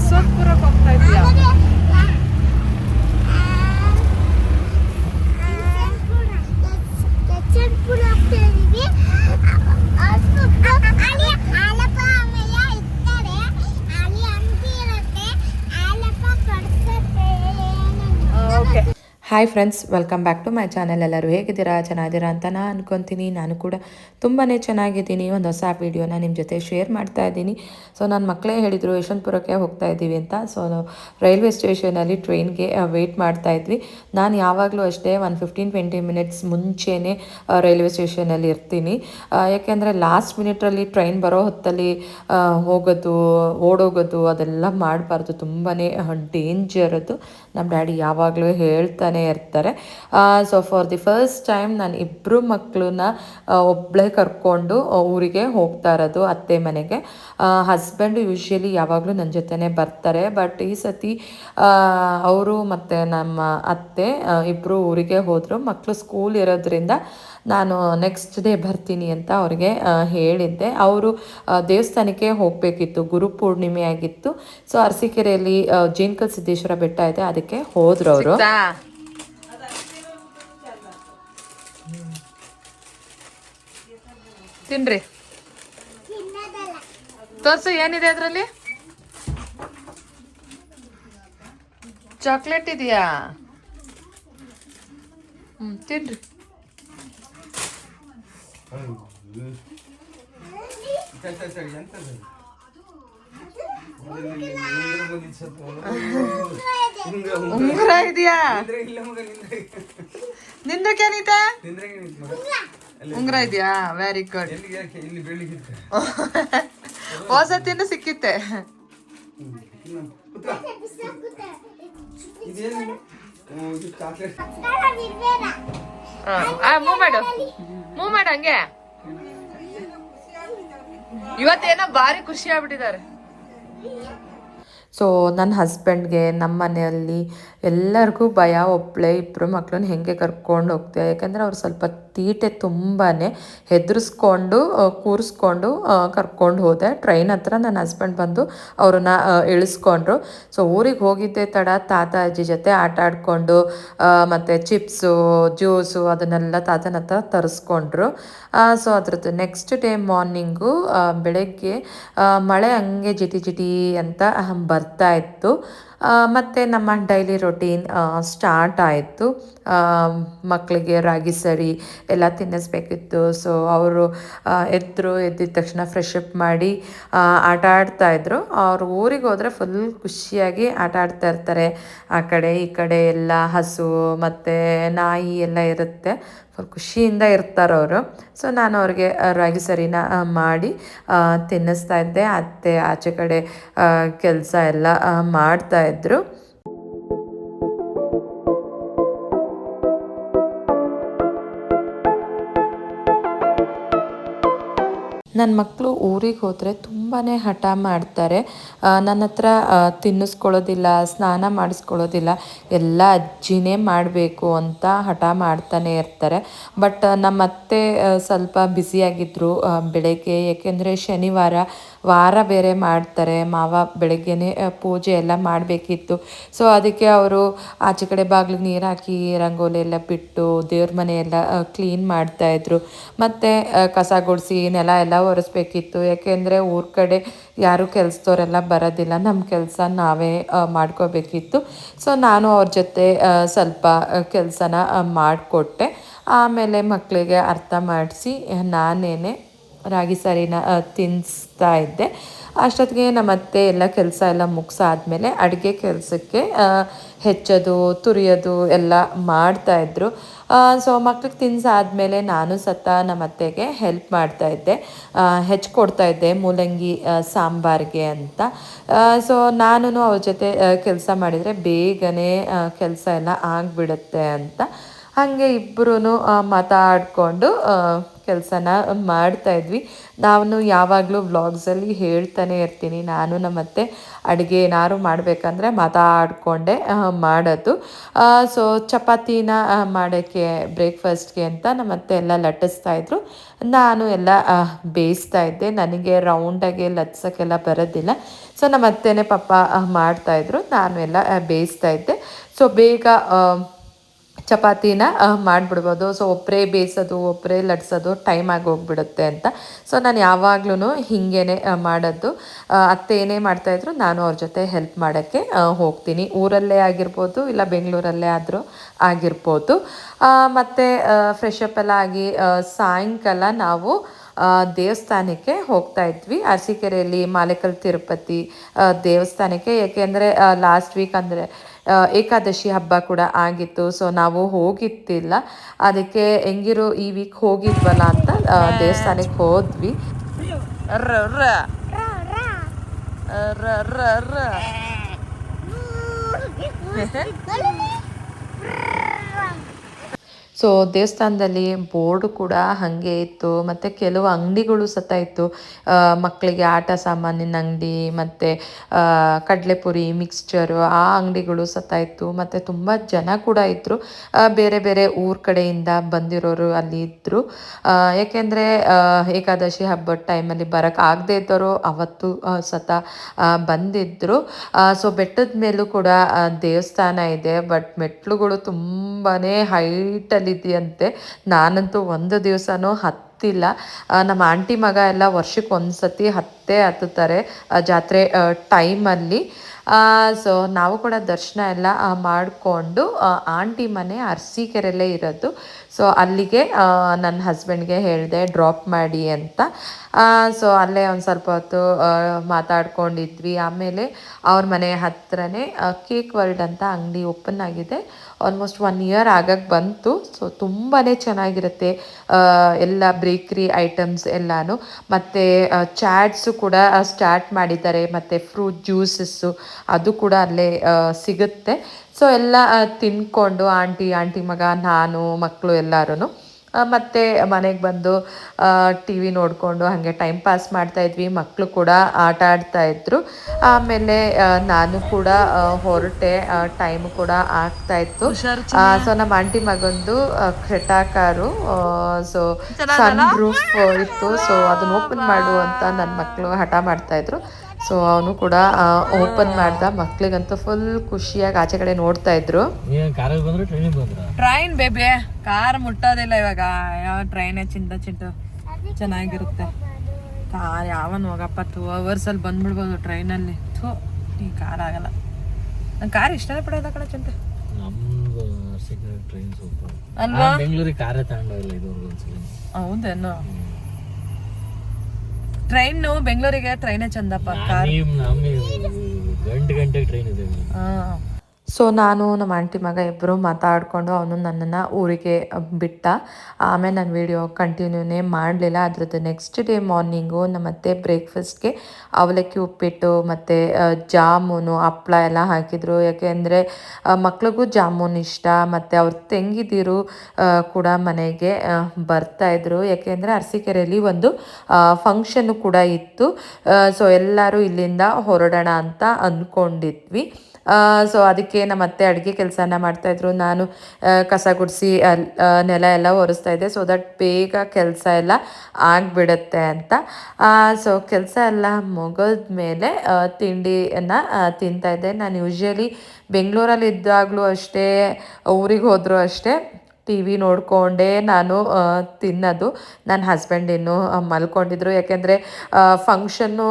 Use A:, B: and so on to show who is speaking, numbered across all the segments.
A: Socorro
B: hi friends welcome back to my channel ಎಲ್ಲರೂ ಹೇಗಿದ್ದೀರಾ? ಚೆನ್ನಾಗಿದ್ದೀರಾ ಅಂತ ನಾನು ಅನ್ಕೊತೀನಿ. ನಾನು ಕೂಡ ತುಂಬಾ ಚೆನ್ನಾಗಿದ್ದೀನಿ. ಒಂದು ಹೊಸ ವೀಡಿಯೋನ ನಿಮ್ಮ ಜೊತೆ ಶೇರ್ ಮಾಡ್ತಾ ಇದ್ದೀನಿ. ಸೊ ನನ್ನ ಮಕ್ಕಳೇ ಹೇಳಿದರು, ಯಶವಂತಪುರಕ್ಕೆ ಹೋಗ್ತಾ ಇದ್ದೀವಿ ಅಂತ. ಸೊ ರೈಲ್ವೆ ಸ್ಟೇಷನಲ್ಲಿ ಟ್ರೈನ್ಗೆ ವೆಯ್ಟ್ ಮಾಡ್ತಾ ಇದ್ವಿ. ನಾನು ಯಾವಾಗಲೂ ಅಷ್ಟೇ ಒಂದು ಫಿಫ್ಟೀನ್ ಟ್ವೆಂಟಿ ಮಿನಿಟ್ಸ್ ಮುಂಚೆನೇ ರೈಲ್ವೆ ಸ್ಟೇಷನಲ್ಲಿ ಇರ್ತೀನಿ. ಯಾಕೆಂದರೆ ಲಾಸ್ಟ್ ಮಿನಿಟ್ರಲ್ಲಿ ಟ್ರೈನ್ ಬರೋ ಹೊತ್ತಲ್ಲಿ ಹೋಗೋದು, ಓಡೋಗೋದು ಅದೆಲ್ಲ ಮಾಡಬಾರ್ದು. ತುಂಬಾ ಡೇಂಜರ್ ನಮ್ಮ ಡ್ಯಾಡಿ ಯಾವಾಗಲೂ ಹೇಳ್ತಾನೆ ಇರ್ತಾರೆ. So for the first time ನಾನು ಇಬ್ಬರು ಮಕ್ಕಳನ್ನ ಒಬ್ಬಳೇ ಕರ್ಕೊಂಡು ಊರಿಗೆ ಹೋಗ್ತಾ ಇರೋದು ಅತ್ತೆ ಮನೆಗೆ. ಹಸ್ಬೆಂಡ್ ಯೂಶ್ವಲಿ ಯಾವಾಗಲೂ ನನ್ನ ಜೊತೆನೇ ಬರ್ತಾರೆ. ಬಟ್ ಈ ಸತಿ ಅವರು ಮತ್ತು ನಮ್ಮ ಅತ್ತೆ ಇಬ್ಬರು ಊರಿಗೆ ಹೋದರು. ಮಕ್ಕಳು ಸ್ಕೂಲ್ ಇರೋದ್ರಿಂದ ನಾನು ನೆಕ್ಸ್ಟ್ ಡೇ ಬರ್ತೀನಿ ಅಂತ ಅವ್ರಿಗೆ ಹೇಳಿದ್ದೆ. ಅವರು ದೇವಸ್ಥಾನಕ್ಕೆ ಹೋಗಬೇಕಿತ್ತು. ಗುರು ಪೂರ್ಣಿಮೆ ಆಗಿತ್ತು. ಸೊ ಅರಸೀಕೆರೆಯಲ್ಲಿ ಜೀನ್ಕಲ್ ಸಿದ್ದೇಶ್ವರ ಬೆಟ್ಟ ಇದೆ, ಅದಕ್ಕೆ ಹೋದ್ರು ಅವರು.
A: ತಿನ್ರಿ. ತೋರ್ಸು ಏನಿದೆ ಅದರಲ್ಲಿ? ಚಾಕ್ಲೇಟ್ ಇದೆಯಾ? ಹ್ಮ್ ತಿನ್ರಿ. ಉಂಗುರ ಇದೆಯಾ? ನಿಂದಕ್ಕೇನಿದೆ ಉಂಗುರ ಇದೆಯಾ? ವೆರಿ ಗುಡ್ ಹೊಸ ತಿನ್ನು ಸಿಕ್ಕಿತ್ತೆ. ಮೂವ್ ಮಾಡು. ಮೂವ್ ಮಾಡು ಹಂಗೆ. ಇವತ್ತೇನೋ ಭಾರಿ ಖುಷಿ ಆಗ್ಬಿಟ್ಟಿದ್ದಾರೆ.
B: ಸೊ ನನ್ನ ಹಸ್ಬೆಂಡ್ಗೆ ನಮ್ಮ ಮನೆಯಲ್ಲಿ ಎಲ್ಲರಿಗೂ ಭಯ ಒಬ್ಬಳೇ ಇಬ್ಬರು ಮಕ್ಕಳನ್ನ ಹೆಂಗೆ ಕರ್ಕೊಂಡು ಹೋಗ್ತೀಯ? ಯಾಕೆಂದರೆ ಅವ್ರು ಸ್ವಲ್ಪ ತೀಟೆ ತುಂಬಾ ಹೆದರ್ಸ್ಕೊಂಡು ಕೂರಿಸ್ಕೊಂಡು ಕರ್ಕೊಂಡು ಹೋದೆ. ಟ್ರೈನ್ ಹತ್ರ ನನ್ನ ಹಸ್ಬೆಂಡ್ ಬಂದು ಅವ್ರನ್ನ ಇಳಿಸ್ಕೊಂಡ್ರು. ಸೊ, ಊರಿಗೆ ಹೋಗಿದ್ದೆ ತಡ. ತಾತ, ಅಜ್ಜಿ ಜೊತೆ ಆಟ ಆಡಿಕೊಂಡು ಮತ್ತು ಚಿಪ್ಸು, ಜ್ಯೂಸು ಅದನ್ನೆಲ್ಲ ತಾತನ ಹತ್ರ ತರಿಸ್ಕೊಂಡ್ರು. ಸೊ, ಅದ್ರದ್ದು ನೆಕ್ಸ್ಟ್ ಡೇ ಮಾರ್ನಿಂಗು ಬೆಳಗ್ಗೆ ಮಳೆ ಹಂಗೆ ಜಿಟಿ ಜಿಟಿ ಅಂತ ಬರ್ತಾ ಇತ್ತು. ಮತ್ತೆ ನಮ್ಮ ಡೈಲಿ ರೊಟೀನ್ ಸ್ಟಾರ್ಟ್ ಆಯಿತು. ಮಕ್ಕಳಿಗೆ ರಾಗಿ ಸರಿ ಎಲ್ಲ ತಿನ್ನಿಸ್ಬೇಕಿತ್ತು. ಸೊ ಅವರು ಎದ್ರು, ಎದ್ದಿದ ತಕ್ಷಣ ಫ್ರೆಶ್ ಅಪ್ ಮಾಡಿ ಆಟ ಆಡ್ತಾ ಇದ್ದರು ಅವ್ರು ಊರಿಗೆ ಹೋದರೆ ಫುಲ್ ಖುಷಿಯಾಗಿ ಆಟ ಆಡ್ತಾ ಇರ್ತಾರೆ. ಆ ಕಡೆ ಈ ಕಡೆ ಎಲ್ಲ ಹಸು, ಮತ್ತು ನಾಯಿ ಎಲ್ಲ ಇರುತ್ತೆ. ಫುಲ್ ಖುಷಿಯಿಂದ ಇರ್ತಾರೆ ಅವರು. ಸೊ ನಾನು ಅವ್ರಿಗೆ ರಾಗಿ ಸರಿನ ಮಾಡಿ ತಿನ್ನಿಸ್ತಾ ಇದ್ದೆ. ಅತ್ತೆ ಆಚೆ ಕಡೆ ಕೆಲಸ ಎಲ್ಲ ಮಾಡ್ತಾ ಇದ್ರು. ನನ್ನ ಮಕ್ಕಳು ಊರಿಗೆ ಹೋದರೆ ತುಂಬಾ ಹಠ ಮಾಡ್ತಾರೆ. ನನ್ನ ಹತ್ರ ತಿನ್ನಿಸ್ಕೊಳ್ಳೋದಿಲ್ಲ, ಸ್ನಾನ ಮಾಡಿಸ್ಕೊಳ್ಳೋದಿಲ್ಲ, ಎಲ್ಲ ಅಜ್ಜಿನೇ ಮಾಡಬೇಕು ಅಂತ ಹಠ ಮಾಡ್ತಾನೆ ಇರ್ತಾರೆ. ಬಟ್, ನಮ್ಮ ಅತ್ತೆ ಸ್ವಲ್ಪ ಬ್ಯುಸಿಯಾಗಿದ್ದರು ಬೆಳಗ್ಗೆ ಏಕೆಂದರೆ ಶನಿವಾರ ವಾರ ಬೇರೆ ಮಾಡ್ತಾರೆ, ಮಾವ ಬೆಳಗ್ಗೆನೆ ಪೂಜೆ ಎಲ್ಲ ಮಾಡಬೇಕಿತ್ತು. ಸೊ ಅದಕ್ಕೆ ಅವರು ಆಚೆ ಕಡೆ ಬಾಗಿಲಿಗೆ ನೀರು ಹಾಕಿ, ರಂಗೋಲಿ ಎಲ್ಲ ಬಿಟ್ಟು ದೇವ್ರ ಮನೆ ಎಲ್ಲ ಕ್ಲೀನ್ ಮಾಡ್ತಾಯಿದ್ರು ಮತ್ತು ಕಸ ಗುಡಿಸಿ, ನೆಲ ಎಲ್ಲ ಒರೆಸ್ಬೇಕಿತ್ತು. ಯಾಕೆಂದರೆ ಊರ ಕಡೆ ಯಾರು ಕೆಲಸದವರೆಲ್ಲ ಬರೋದಿಲ್ಲ. ನಮ್ಮ ಕೆಲಸ ನಾವೇ ಮಾಡ್ಕೋಬೇಕಿತ್ತು. ಸೊ ನಾನು ಅವ್ರ ಜೊತೆ ಸ್ವಲ್ಪ ಕೆಲಸನ ಮಾಡಿಕೊಟ್ಟೆ. ಆಮೇಲೆ ಮಕ್ಕಳಿಗೆ ಅರ್ಥ ಮಾಡಿಸಿ, ನಾನೇನೆ ರಾಗಿ ಸಾರಿನ ತಿನ್ನಿಸ್ತಾ ಇದ್ದೆ. ಅಷ್ಟೊತ್ತಿಗೆ ನಮ್ಮ ಅತ್ತೆ ಎಲ್ಲ ಕೆಲಸ ಎಲ್ಲ ಮುಗಿಸಾದ್ಮೇಲೆ ಅಡುಗೆ ಕೆಲಸಕ್ಕೆ ಹೆಚ್ಚೋದು, ತುರಿಯೋದು ಎಲ್ಲ ಮಾಡ್ತಾಯಿದ್ರು ಸೊ ಮಕ್ಳಿಗೆ ತಿನ್ಸಾದ್ಮೇಲೆ ನಾನು ಸತ ನಮ್ಮ ಅತ್ತೆಗೆ ಹೆಲ್ಪ್ ಮಾಡ್ತಾಯಿದ್ದೆ ಹೆಚ್ಕೊಡ್ತಾ ಇದ್ದೆ ಮೂಲಂಗಿ ಸಾಂಬಾರ್ಗೆ ಅಂತ. ಸೊ ನಾನು ಅವ್ರ ಜೊತೆ ಕೆಲಸ ಮಾಡಿದರೆ ಬೇಗನೆ ಕೆಲಸ ಎಲ್ಲ ಆಗಿಬಿಡುತ್ತೆ ಅಂತ. ಹಾಗೆ ಇಬ್ಬರೂ ಮಾತಾಡಿಕೊಂಡು ಕೆಲಸನ ಮಾಡ್ತಾ ಇದ್ವಿ. ನಾನು ಯಾವಾಗಲೂ ವ್ಲಾಗ್ಸಲ್ಲಿ ಹೇಳ್ತಾನೆ ಇರ್ತೀನಿ. ನಾನು ನಮ್ಮತ್ತೆ ಅಡುಗೆ ಏನಾದ್ರು ಮಾಡಬೇಕಂದ್ರೆ ಮಾತಾಡಿಕೊಂಡೆ ಮಾಡೋದು. ಸೊ ಚಪಾತಿನ ಮಾಡೋಕ್ಕೆ ಬ್ರೇಕ್ಫಾಸ್ಟ್ಗೆ ಅಂತ ನಮ್ಮತ್ತೆ ಎಲ್ಲ ಲಟ್ಟಿಸ್ತಾ ಇದ್ರು. ನಾನು ಎಲ್ಲ ಬೇಯಿಸ್ತಾ ಇದ್ದೆ. ನನಗೆ ರೌಂಡಾಗಿ ಲಟ್ಸೋಕ್ಕೆಲ್ಲ ಬರೋದಿಲ್ಲ. ಸೊ ನಮ್ಮ ಅತ್ತೆನೇ ಪಾಪ ಮಾಡ್ತಾಯಿದ್ರು ನಾನು ಎಲ್ಲ ಬೇಯಿಸ್ತಾ ಇದ್ದೆ. ಸೊ ಬೇಗ ಚಪಾತಿನ ಮಾಡಿಬಿಡ್ಬೋದು. ಸೊ ಒಬ್ಬರೇ ಬೇಯಿಸೋದು ಒಬ್ಬರೇ ಲಟ್ಸೋದು ಟೈಮ್ ಆಗಿ ಹೋಗ್ಬಿಡುತ್ತೆ ಅಂತ. ಸೊ ನಾನು ಯಾವಾಗ್ಲೂ ಹೀಗೇನೆ ಮಾಡೋದು. ಅತ್ತೆ ಏನೇ ಮಾಡ್ತಾಯಿದ್ರು ನಾನು ಅವ್ರ ಜೊತೆ ಹೆಲ್ಪ್ ಮಾಡೋಕ್ಕೆ ಹೋಗ್ತೀನಿ. ಊರಲ್ಲೇ ಆಗಿರ್ಬೋದು, ಇಲ್ಲ ಬೆಂಗಳೂರಲ್ಲೇ ಆದರೂ ಆಗಿರ್ಬೋದು. ಮತ್ತು ಫ್ರೆಶ್ ಅಪ್ ಎಲ್ಲ ಆಗಿ ಸಾಯಂಕಾಲ ನಾವು ದೇವಸ್ಥಾನಕ್ಕೆ ಹೋಗ್ತಾ ಇದ್ವಿ. ಅರಸೀಕೆರೆಯಲ್ಲಿ ಮಾಲೆಕಲ್ ತಿರುಪತಿ ದೇವಸ್ಥಾನಕ್ಕೆ. ಏಕೆಂದರೆ ಲಾಸ್ಟ್ ವೀಕ್ ಅಂದರೆ ಏಕಾದಶಿ ಹಬ್ಬ ಕೂಡ ಆಗಿತ್ತು ಸೊ ನಾವು ಹೋಗಿತ್ತಿಲ್ಲ. ಅದಕ್ಕೆ ಹೆಂಗಿರೋ ಈ ವೀಕ್ ಹೋಗಿದ್ವಲ್ಲ ಅಂತ ದೇವಸ್ಥಾನಕ್ಕೆ ಹೋದ್ವಿ.
A: ರ ರ. ರ ರ. ರ
B: ಸೊ ದೇವಸ್ಥಾನದಲ್ಲಿ ಬೋರ್ಡ್ ಕೂಡ ಹಾಗೆ ಇತ್ತು. ಮತ್ತು ಕೆಲವು ಅಂಗಡಿಗಳು ಸತ ಇತ್ತು. ಮಕ್ಕಳಿಗೆ ಆಟ ಸಾಮಾನಿನ ಅಂಗಡಿ, ಮತ್ತು ಕಡಲೆಪುರಿ ಮಿಕ್ಸ್ಚರು ಆ ಅಂಗಡಿಗಳು ಸತ ಇತ್ತು. ಮತ್ತು ತುಂಬ ಜನ ಕೂಡ ಇದ್ದರು ಬೇರೆ ಬೇರೆ ಊರ ಕಡೆಯಿಂದ ಬಂದಿರೋರು ಅಲ್ಲಿ ಇದ್ದರು ಏಕೆಂದರೆ ಏಕಾದಶಿ ಹಬ್ಬದ ಟೈಮಲ್ಲಿ ಬರೋಕ್ಕೆ ಆಗದೆ ಇದ್ದವರು ಅವತ್ತು ಸತ ಬಂದಿದ್ದರು ಸೊ ಬೆಟ್ಟದ ಮೇಲೂ ಕೂಡ ದೇವಸ್ಥಾನ ಇದೆ. ಬಟ್ ಮೆಟ್ಲುಗಳು ತುಂಬಾ ಹೈಟಲ್ಲಿ ಇದೆಯಂತೆ ನಾನಂತೂ ಒಂದು ದಿವಸನೂ ಹತ್ತಿಲ್ಲ. ನಮ್ಮ ಆಂಟಿ ಮಗ ಎಲ್ಲ ವರ್ಷಕ್ಕೆ ಒಂದು ಸತಿ ಹತ್ತೇ ಹತ್ತುತ್ತಾರೆ ಜಾತ್ರೆ ಟೈಮಲ್ಲಿ. ಸೊ ನಾವು ಕೂಡ ದರ್ಶನ ಎಲ್ಲ ಮಾಡಿಕೊಂಡು ಆಂಟಿ ಮನೆ ಅರಸೀಕೆರೆಲ್ಲೇ ಇರೋದು. ಸೊ ಅಲ್ಲಿಗೆ ನನ್ನ ಹಸ್ಬೆಂಡ್ಗೆ ಹೇಳಿದೆ, ಡ್ರಾಪ್ ಮಾಡಿ ಅಂತ. ಸೊ ಅಲ್ಲೇ ಒಂದು ಸ್ವಲ್ಪ ಹೊತ್ತು ಮಾತಾಡ್ಕೊಂಡಿದ್ವಿ. ಆಮೇಲೆ ಅವ್ರ ಮನೆ ಹತ್ರನೇ ಕೇಕ್ ವರ್ಲ್ಡ್ ಅಂತ ಅಂಗಡಿ ಓಪನ್ ಆಗಿದೆ. ಆಲ್ಮೋಸ್ಟ್ ಒನ್ ಇಯರ್ ಆಗಕ್ಕೆ ಬಂತು. ಸೊ ತುಂಬಾ ಚೆನ್ನಾಗಿರುತ್ತೆ ಎಲ್ಲ ಬೇಕ್ರಿ ಐಟಮ್ಸ್ ಎಲ್ಲಾನು. ಮತ್ತು ಚಾಟ್ಸು ಕೂಡ ಸ್ಟಾರ್ಟ್ ಮಾಡಿದ್ದಾರೆ. ಮತ್ತು ಫ್ರೂಟ್ ಜ್ಯೂಸಸ್ಸು ಅದು ಕೂಡ ಅಲ್ಲೇ ಸಿಗುತ್ತೆ. ಸೊ ಎಲ್ಲ ತಿನ್ಕೊಂಡು, ಆಂಟಿ ಆಂಟಿ ಮಗ, ನಾನು ಮಕ್ಕಳು ಎಲ್ಲರೂ ಮತ್ತು ಮನೆಗೆ ಬಂದು ಟಿ ವಿ ನೋಡಿಕೊಂಡು ಹಾಗೆ ಟೈಮ್ ಪಾಸ್ ಮಾಡ್ತಾ ಇದ್ವಿ. ಮಕ್ಕಳು ಕೂಡ ಆಟ ಆಡ್ತಾ ಇದ್ರು. ಆಮೇಲೆ ನಾನು ಕೂಡ ಹೊರಟೆ ಟೈಮ್ ಕೂಡ ಆಗ್ತಾ ಇತ್ತು. ಸೊ ನಮ್ಮ ಆಂಟಿ ಮಗಂದು Creta car so sun roof ಇತ್ತು. ಸೊ ಅದನ್ನ ಓಪನ್ ಮಾಡು ಅಂತ ನನ್ನ ಮಕ್ಕಳು ಹಠ ಮಾಡ್ತಾ ಇದ್ರು. ಸೊ ಅವನು ಕೂಡ ಓಪನ್ ಮಾಡ್ದ. ಮಕ್ಳಿಗಂತೂ ಫುಲ್ ಖುಷಿಯಾಗಿ ಆಚೆ ಕಡೆ ನೋಡ್ತಾ ಇದ್ರು.
C: ನೀನ್ ಕಾರಲ್ಲಿ ಬಂದ್ರೆ ಟ್ರೈನಿಗೆ ಬಂದ್ರ?
A: ಟ್ರೈನ್ ಬೇಬಿ ಕಾರ್ ಮುಟ್ಟೋದಿಲ್ಲ ಇವಾಗ. ಯಾವ ಟ್ರೈನೇ ಚಿಂಟ ಚಿಂಟು ಚೆನ್ನಾಗಿರುತ್ತೆ. ಕಾರ್ ಯಾವನ್ ಹೋಗಪ್ಪ ಟೂ ಅವರ್ಸಲ್ಲಿ ಬಂದ್ಬಿಡ್ಬೋದು ಟ್ರೈನಲ್ಲಿ ಥೂ ಈ ಕಾರ್ ಆಗಲ್ಲ. ನಂಗೆ ಕಾರ್ ಇಷ್ಟನೇ ಪಡೋದ ಕಡೆ
C: ಚಿಂತ.
A: ಅಲ್ವಾ?
C: ಬೆಂಗಳೂರಿಗೆ ಕಾರೇ ಇದುವರೆಗೂ
A: ಹೌದೇನು? ಟ್ರೈನು ಬೆಂಗಳೂರಿಗೆ ಟ್ರೈನೇ ಚಂದಪ್ಪ ಕಾರ್
C: ಗಂಟೆ ಗಂಟೆಗೆ ಟ್ರೈನ್ ಇದೆ.
A: ಹಾಂ
B: ಸೊ ನಾನು ನಮ್ಮ ಆಂಟಿ ಮಗ ಇಬ್ಬರು ಮಾತಾಡಿಕೊಂಡು ಅವನು ನನ್ನನ್ನು ಊರಿಗೆ ಬಿಟ್ಟ. ಆಮೇಲೆ ನಾನು ವಿಡಿಯೋ ಕಂಟಿನ್ಯೂನೇ ಮಾಡಲಿಲ್ಲ. ಅದರದ್ದು ನೆಕ್ಸ್ಟ್ ಡೇ ಮಾರ್ನಿಂಗು ನಮ್ಮತ್ತೆ ಬ್ರೇಕ್ಫಾಸ್ಟ್ಗೆ ಅವಲಕ್ಕಿ ಉಪ್ಪಿಟ್ಟು ಮತ್ತು ಜಾಮೂನು ಹಪ್ಪಳ ಎಲ್ಲ ಹಾಕಿದರು. ಯಾಕೆಂದರೆ ಮಕ್ಳಿಗೂ ಜಾಮೂನ್ ಇಷ್ಟ. ಮತ್ತು ಅವ್ರ ತೆಂಗಿದಿರು ಕೂಡ ಮನೆಗೆ ಬರ್ತಾಯಿದ್ರು ಯಾಕೆಂದರೆ ಅರಸಿಕೆರೆಯಲ್ಲಿ ಒಂದು ಫಂಕ್ಷನ್ನು ಕೂಡ ಇತ್ತು. ಸೊ ಎಲ್ಲರೂ ಇಲ್ಲಿಂದ ಹೊರಡೋಣ ಅಂತ ಅಂದ್ಕೊಂಡಿದ್ವಿ ಸೊ ಅದಕ್ಕೆ ನಮ್ಮ ಅತ್ತೆ ಅಡುಗೆ ಕೆಲಸನ ಮಾಡ್ತಾಯಿದ್ರು ನಾನು ಕಸ ಗುಡಿಸಿ ನೆಲ ಎಲ್ಲ ಒರೆಸ್ತಾ ಇದ್ದೆ. ಸೊ ದಟ್ ಬೇಗ ಕೆಲಸ ಎಲ್ಲ ಆಗಿಬಿಡುತ್ತೆ ಅಂತ. ಸೊ ಕೆಲಸ ಎಲ್ಲ ಮುಗಿದ ಮೇಲೆ ತಿಂಡಿಯನ್ನು ತಿಂತಾ ಇದ್ದೆ. ನಾನು ಯೂಶ್ವಲಿ ಬೆಂಗಳೂರಲ್ಲಿ ಇದ್ದಾಗಲೂ ಅಷ್ಟೇ, ಊರಿಗೆ ಹೋದರೂ ಅಷ್ಟೇ. ಟಿ ವಿ ನೋಡಿಕೊಂಡೇ ನಾನು ತಿನ್ನೋದು. ನನ್ನ ಹಸ್ಬೆಂಡ್ ಇನ್ನೂ ಮಲ್ಕೊಂಡಿದ್ರು. ಯಾಕೆಂದರೆ ಫಂಕ್ಷನ್ನು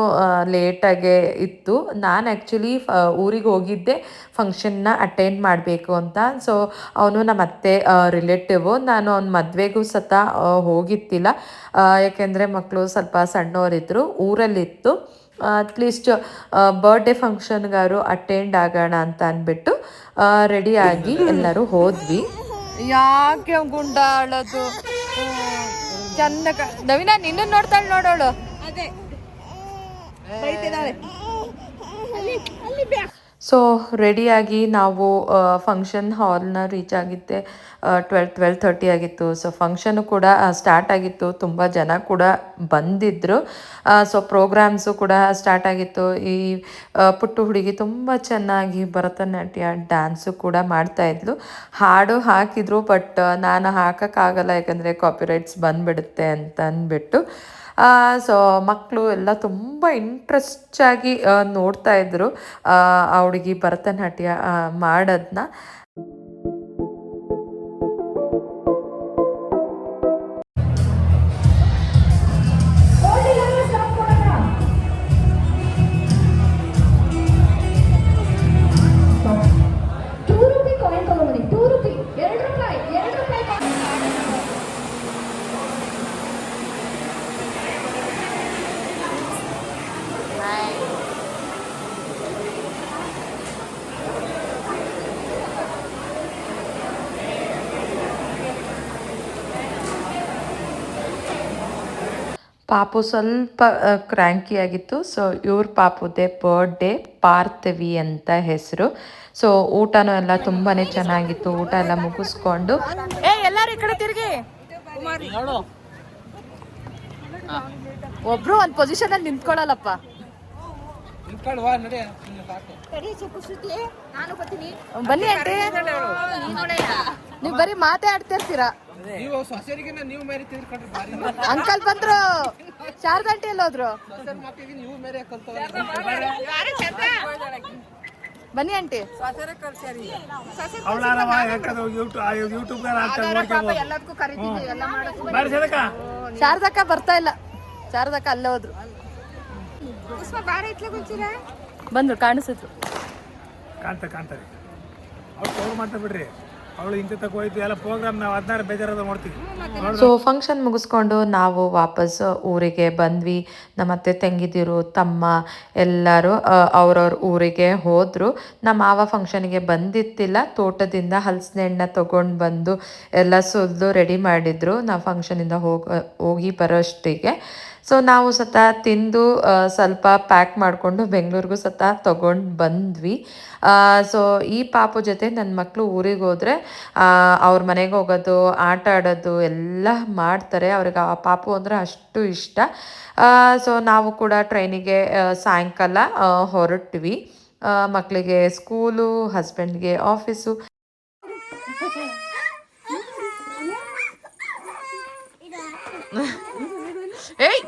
B: ಲೇಟಾಗೆ ಇತ್ತು. ನಾನು ಆ್ಯಕ್ಚುಲಿ ಊರಿಗೆ ಹೋಗಿದ್ದೆ. ಫಂಕ್ಷನ್ನ ಅಟೆಂಡ್ ಮಾಡಬೇಕು ಅಂತ. ಸೊ ಅವನು ನಮ್ಮ ಅತ್ತೆ ರಿಲೇಟಿವು ನಾನು ಅವ್ನ ಮದುವೆಗೂ ಸತ ಹೋಗಿತ್ತಿಲ್ಲ ಯಾಕೆಂದರೆ ಮಕ್ಕಳು ಸ್ವಲ್ಪ ಸಣ್ಣವರಿದ್ದರು ಊರಲ್ಲಿತ್ತು. ಅಟ್ಲೀಸ್ಟ್ ಬರ್ಡೇ ಫಂಕ್ಷನ್ಗಾರು ಅಟೆಂಡ್ ಆಗೋಣ ಅಂತ ಅಂದ್ಬಿಟ್ಟು ರೆಡಿಯಾಗಿ ಎಲ್ಲರೂ ಹೋದ್ವಿ.
A: ಯಾಕೆ ಗುಂಡಾಳದು ಚಂದ ನವೀನ ನಿನ್ನ ನೋಡ್ತಾಳೆ ನೋಡೋಳು.
B: ಸೊ ರೆಡಿಯಾಗಿ ನಾವು ಫಂಕ್ಷನ್ ಹಾಲ್ನ ರೀಚ್ ಆಗಿದ್ದೆ ಟ್ವೆಲ್ ಟ್ವೆಲ್ ಥರ್ಟಿ ಆಗಿತ್ತು. ಸೊ ಫಂಕ್ಷನು ಕೂಡ ಸ್ಟಾರ್ಟ್ ಆಗಿತ್ತು. ತುಂಬ ಜನ ಕೂಡ ಬಂದಿದ್ದರು ಸೊ ಪ್ರೋಗ್ರಾಮ್ಸು ಕೂಡ ಸ್ಟಾರ್ಟ್ ಆಗಿತ್ತು. ಈ ಪುಟ್ಟು ಹುಡುಗಿ ತುಂಬ ಚೆನ್ನಾಗಿ ಭರತನಾಟ್ಯ ಡ್ಯಾನ್ಸು ಕೂಡ ಮಾಡ್ತಾಯಿದ್ಲು ಹಾಡು ಹಾಕಿದ್ರು ಬಟ್ ನಾನು ಹಾಕೋಕ್ಕಾಗಲ್ಲ, ಯಾಕಂದರೆ ಕಾಪಿರೈಟ್ಸ್ ಬಂದುಬಿಡುತ್ತೆ ಅಂತ ಅಂದ್ಬಿಟ್ಟು ಸೊ ಮಕ್ಕಳು ಎಲ್ಲ ತುಂಬ ಇಂಟ್ರೆಸ್ಟಾಗಿ ನೋಡ್ತಾ ಇದ್ದರು ಆ ಹುಡುಗಿ ಭರತನಾಟ್ಯ ಮಾಡೋದನ್ನ ಪಾಪು ಸ್ವಲ್ಪ ಕ್ರ್ಯಾಂಕಿ ಆಗಿತ್ತು. ಸೊ ಇವ್ರ ಪಾಪುದೇ ಬರ್ಡೇ ಪಾರ್ಥವಿ ಅಂತ ಹೆಸರು. ಸೊ ಊಟನೂ ಎಲ್ಲ ತುಂಬಾ ಚೆನ್ನಾಗಿತ್ತು. ಊಟ ಎಲ್ಲ ಮುಗಿಸ್ಕೊಂಡು.
A: ಏ ಎಲ್ಲಾರು ಈ ಕಡೆ ತಿರ್ಗಿ. ಒಬ್ರು ಒಂದ್ ಪೊಸಿಷನ್ ಅಲ್ಲಿ ನಿಂತ್ಕೊಳ್ಳಲ್ಲಪ್ಪ ಬನ್ನಿ ನೀವ್ ಬರೀ ಮಾತೇ ಆಡ್ತಿರ್ತೀರಾ? ಅಂಕಲ್ ಅಂಕಲ್ ಬಂದ್ರು ಶಾರದಾಂಟಿ ಎಲ್ಲ ಹೋದ್ರು ಬನ್ನಿ ಆಂಟಿ.
D: ಎಲ್ಲದಕ್ಕೂ ಎಲ್ಲ
A: ಶಾರದಕ್ಕ ಬರ್ತಾ ಇಲ್ಲ. ಶಾರದಕ್ಕ ಅಲ್ಲೇ ಹೋದ್ರು. ಬಂದ್ರು ಕಾಣಿಸಿದ್ರು.
D: ಕಾಣ್ತಾ ಕಾಣ್ತಾರೆ ಅವ್ರು ಮಾಡ್ತಾ ಬಿಡ್ರಿ. ಅವಳು ಇಂಥ ತಕ ಹೋಯ್ತು ಎಲ್ಲ ಪ್ರೋಗ್ರಾಮ್ ನಾವು ಹದಿನಾರು ಬೇಜಾರದ ನೋಡ್ತೀವಿ.
B: ಸೊ ಫಂಕ್ಷನ್ ಮುಗಿಸ್ಕೊಂಡು ನಾವು ವಾಪಸ್ ಊರಿಗೆ ಬಂದ್ವಿ. ನಮ್ಮ ಅತ್ತೆ ತಂಗಿದಿರು ತಮ್ಮ ಎಲ್ಲರೂ ಅವ್ರವ್ರ ಊರಿಗೆ ಹೋದ್ರು. ನಮ್ಮ ಮಾವ ಫಂಕ್ಷನ್ಗೆ ಬಂದಿತ್ತಿಲ್ಲ. ತೋಟದಿಂದ ಹಲಸಿನ ಹಣ್ಣನ್ನ ತೊಗೊಂಡು ಬಂದು ಎಲ್ಲ ಸುಲಿದು ರೆಡಿ ಮಾಡಿದ್ರು. ನಾವು ಫಂಕ್ಷನಿಂದ ಹೋಗಿ ಹೋಗಿ ಬರೋಷ್ಟಿಗೆ. ಸೊ ನಾವು ಸತ ತಿಂದು ಸ್ವಲ್ಪ ಪ್ಯಾಕ್ ಮಾಡಿಕೊಂಡು ಬೆಂಗಳೂರಿಗೂ ಸತ ತೊಗೊಂಡು ಬಂದ್ವಿ. ಸೊ ಈ ಪಾಪು ಜೊತೆ ನನ್ನ ಮಕ್ಕಳು ಊರಿಗೆ ಹೋದರೆ ಅವ್ರ ಮನೆಗೆ ಹೋಗೋದು ಆಟ ಆಡೋದು ಎಲ್ಲ ಮಾಡ್ತಾರೆ. ಅವ್ರಿಗೆ ಆ ಪಾಪು ಅಂದರೆ ಅಷ್ಟು ಇಷ್ಟ. ಸೊ ನಾವು ಕೂಡ ಟ್ರೈನಿಗೆ ಸಾಯಂಕಾಲ ಹೊರಟ್ವಿ. ಮಕ್ಕಳಿಗೆ ಸ್ಕೂಲು ಹಸ್ಬೆಂಡ್ಗೆ ಆಫೀಸು. ಏಯ್!